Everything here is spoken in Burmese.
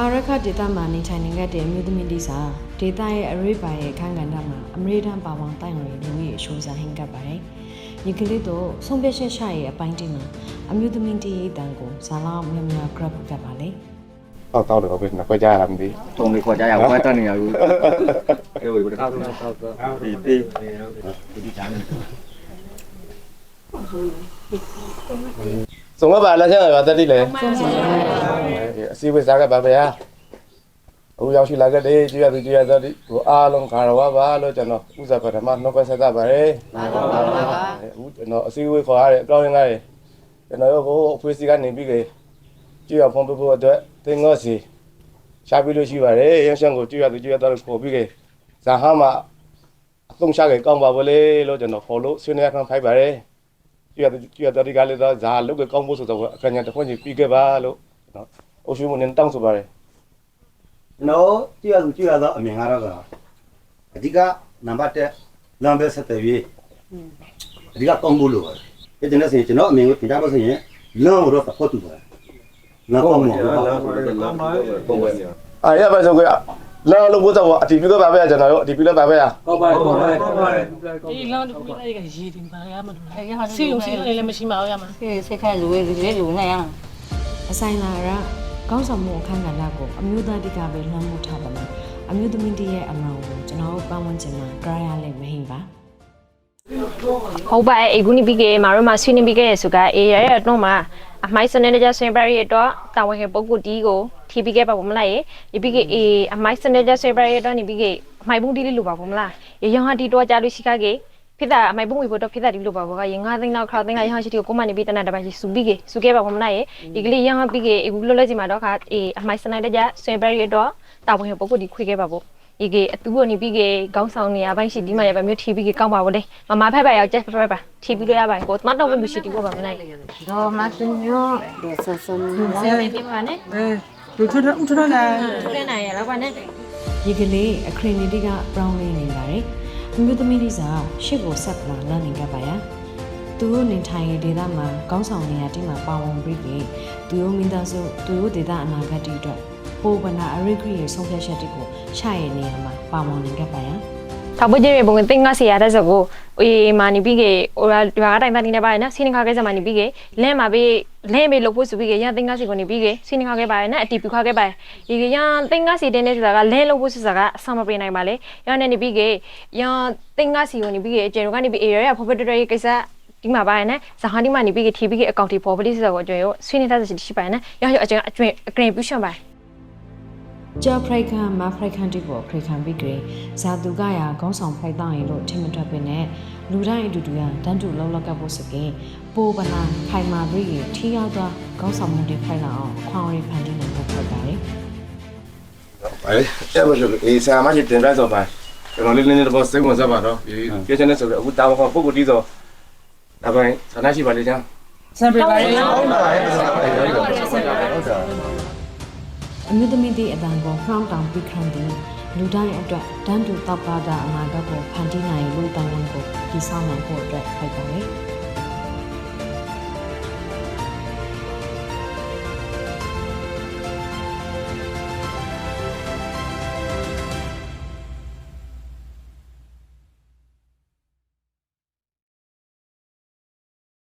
အာရခဒေတာမှာနေထိုင်နေခဲ့တဲ့အမျိုးသမီးတိစာဒေတာရဲ့အရေးပါရဲ့အခန်းကဏ္ဍမှာအမေရိကန်ပါဝင်တိုင်ဝင်လူကြီးအရှိုးစားဟင်ကပ်ပါတယ်။ဒီကလေးတို့ဆုံးဖြတ်ချက်ရှာရဲ့အပိုင်းတိမှာအမျိုးသမီးတိရဲ့တန်ကိုဇာလောင်းများများ grab ကပ်ပါလေတောက်တောက်တော့ပဲနှစ်ခွက်ကြရတာမသိတုံလေးခေါ်ကြရအောင်ခွဲတတ်နေရဘူးကဲဝေဘယ်တော့တော့တော့ဒီဒီဒီချမ်းနေစုံမပါလားဆက်ပါတတိလေ အစီဝိစားကပါဗျာအခုရောက်ရှိလာခဲ့တယ်ကြည့်ရသူကြည့်ရတော့ဒီဟိုအားလုံးခါရဝပါလို့ကျွန်တော်ဥစ္စာပထမနှုတ်ခွဆက်တာပါတယ်အခုကျွန်တော်အစီဝိခေါ်ရတဲ့အကောင်းရင်းကားရကျွန်တော်တို့အဖွေးစီကနေပြီးကြကြည့်ရဖုန်းပေးဖို့အတွက်သင်္ကောစီရှာပြီးလို့ရှိပါတယ်ရန်ရှန်ကိုကြည့်ရသူကြည့်ရတော့ခေါ်ပြီးကြဇာဟာမအသုံးချကြကောင်းပါဘလေလို့ကျွန်တော်ခေါ်လို့ဆွေးနွေးခံဖိုက်ပါတယ်ကြည့်ရကြည့်ရတော့ဒီကလေးတော့ဇာလုတ်ကကောင်းဖို့ဆိုတော့အခဏတစ်ခွင့်ကြီးပြီးခဲ့ပါလို့ နော်အုပ်စုမနေတောင်းဆိုပါတယ်ကျွန်တော်ကြည့်ရသူကြည့်ရတော့အမြင်ကတော့ကအဓိကနံပါတ်1လမ်းပဲဆက်တယ်ပြီးအဓိကကောင်းဖို့လိုပါတယ်ဒီနေ့ဆိုရင်ကျွန်တော်အမြင်ကိုပြင်ထားလို့ဆိုရင်လမ်းကိုတော့ဖတ်တူပါတယ်လမ်းကောင်းမှာပုံပဲအာရပါဆိုကြလာလို့ဘုရားအတီးပြပါပဲကျွန်တော်တို့အတီးပြပါပဲဟုတ်ပါဟုတ်ပါဒီလောင်းတစ်ခုလိုက်ကရေးတင်ပါရမလို့စီုံစီုံလည်းမရှိပါဘူးရမှာကဲစိတ်ခန့်လူတွေလူတွေလူနေရအောင်။ အဆိုင်လာရကောင်းဆောင်မှုအခန်းကဏ္ဍကိုအမျိုးသားတိကပဲလွှမ်းမိုးထားပါမယ်။အမျိုးသမီးတိရဲ့အမှန်ကိုကျွန်တော်တို့ပတ်ဝန်းကျင်မှာကြားရလိမ့်မဟင်ပါ။ဟုတ်ပါရဲ့အခုနိပြီးကေမာတို့မှာဆွေးနွေးပြီးခဲ့ရဆိုကအေရရဲ့တော့မှာအမိုက်စနေကြဆွေးပါရတော့တာဝန်ခံပုဂ္ဂိုလ်တီးကိုထီပြီးခဲ့ပါဘုမလားရေဒီပြီးကေအေအမိုက်စနေကြဆွေးပါရတော့နိပြီးကေအမိုက်ဘူးတီးလေးလိုပါဘုမလားရေရောင်ဟာတီတော့ကြလို့ရှိခကေ ဖြစ်တာအမိုက်ဘူးဝေဖို့တော့ဖြစ်တာဒီလိုပါဘောကရေငါးသိန်းလောက်ခါသိန်းလောက်ရဟရှိတီကိုကိုမနေပြီးတနတ်တပါရှိစုပြီးကေစုခဲ့ပါဘုမလားရေဒီကလေးရောင်ဟာပြီးကေအခုလောလောချင်မှာတော့ခါအေအမိုက်စနေကြဆွေးပါရတော့တာဝန်ခံပုဂ္ဂိုလ်တီခွေခဲ့ပါဘုဒီကအတူကနေပြီးကေခေါင်းဆောင်နေရပိုင်းရှိဒီမှာရပါမျိုးထီပြီးကေကောင်းပါဘူးလေမမဖက်ပါရောက်ချက်ဖက်ပါထီပြီးလို့ရပါကိုမတော့ဘူးရှိတီကိုပါမနိုင်တော့မစညောဒီဆဆန်ဆယ်ပေးပါနဲ့လူထထဥထထလာထရနိုင်ရတော့ပါနဲ့ဒီကလေးအခရင်နီတီက brown လေးနေပါတယ် အမျိုးသမီးဒီစာရှစ်ကိုဆက်လာလမ်းနေကြပါရသူတို့နေထိုင်ရဲ့ဒေသမှာကောင်းဆောင်နေရတိမှာပါဝင်ပြီးပြီသူတို့မိသားစုသူတို့ဒေသအနာဂတ်တွေအတွက်ပိုးပနာအရိဂရီရဲ့ဆုံးဖြတ်ချက်တွေကိုရှာရဲ့နေရာမှာပါဝင်နေကြပါရထောက်ပွေးကြီးဘုံတင်ငါစီရတဲ့စကိုအေးမာနေပြီးကေဟိုရာရွာကတိုင်တန်နေနေပါရနော်စီနခါခဲစမနေပြီးကေလင်းမှာပြီး လင်းမေလို့ဖို့ဆိုပြီးကေရတင်ငါစီကိုနေပြီးကေစီနခါခဲပါရနော်အတီပူခါခဲပါဒီကေရတင်ငါစီတင်းနေဆိုတာကလင်းလို့ဖို့ဆိုတာကအဆမပေးနိုင်ပါလေရနေနေပြီးကေရတင်ငါစီကိုနေပြီးကေကျေတို့ကနေပြီးအေရရဖော်ဖက်တော်ရေးကိစ္စဒီမှာပါရနော်ဇာဟာဒီမှာနေပြီးကေထီပြီးကေအကောင့်တီပေါ်ပလိစကိုအကျွေးကိုဆွေးနေတာရှိပါရနော်ရရအကျွေးအကျွေးအကရင်ပြရှောင်းပါ ကြာဖရိုက်ခန်မဖရိုက်ခန်တိကိုဖရိုက်ခန်ပြီးကြဇာသူကရာခေါင်းဆောင်ဖိုက်တောင်းရင်လို့ထင်မထွက်ပင်နဲ့လူတိုင်းအတူတူရတန်းတူလောက်လောက်ကပ်ဖို့စကင်ပိုပနာခိုင်မာပြီးရထီရောက်သွားခေါင်းဆောင်မှုတွေဖိုက်လာအောင်ခွန်ရီဖန်တီးနိုင်ဖို့ဖြစ်ပါတယ်ပါလေအဲ့မလို့အေးဆာမရှိတင်ပြဆိုပါကျွန်တော်လေးလေးတော့စိတ်ဝင်စားပါတော့ပြည့်ချင်တဲ့ဆိုတော့အခုတာဝန်ကပုဂ္ဂိုလ်တီးဆိုဒါပိုင်းဆန္ဒရှိပါလေချမ်းစံပေးပါရအောင်အ မျိုးသမီးတွေအတန်ကိုနှောင်းတောင်ပြီးခံတဲ့လူတိုင်းအတွက်တန်းတူတောက်ပါတာအနာဂတ်ကိုဖန်တီးနိုင်လို့တိုင်ဝန်ကိုတည်ဆောက်နိုင်ဖို့အတွက်ဖိုက်ပါတယ်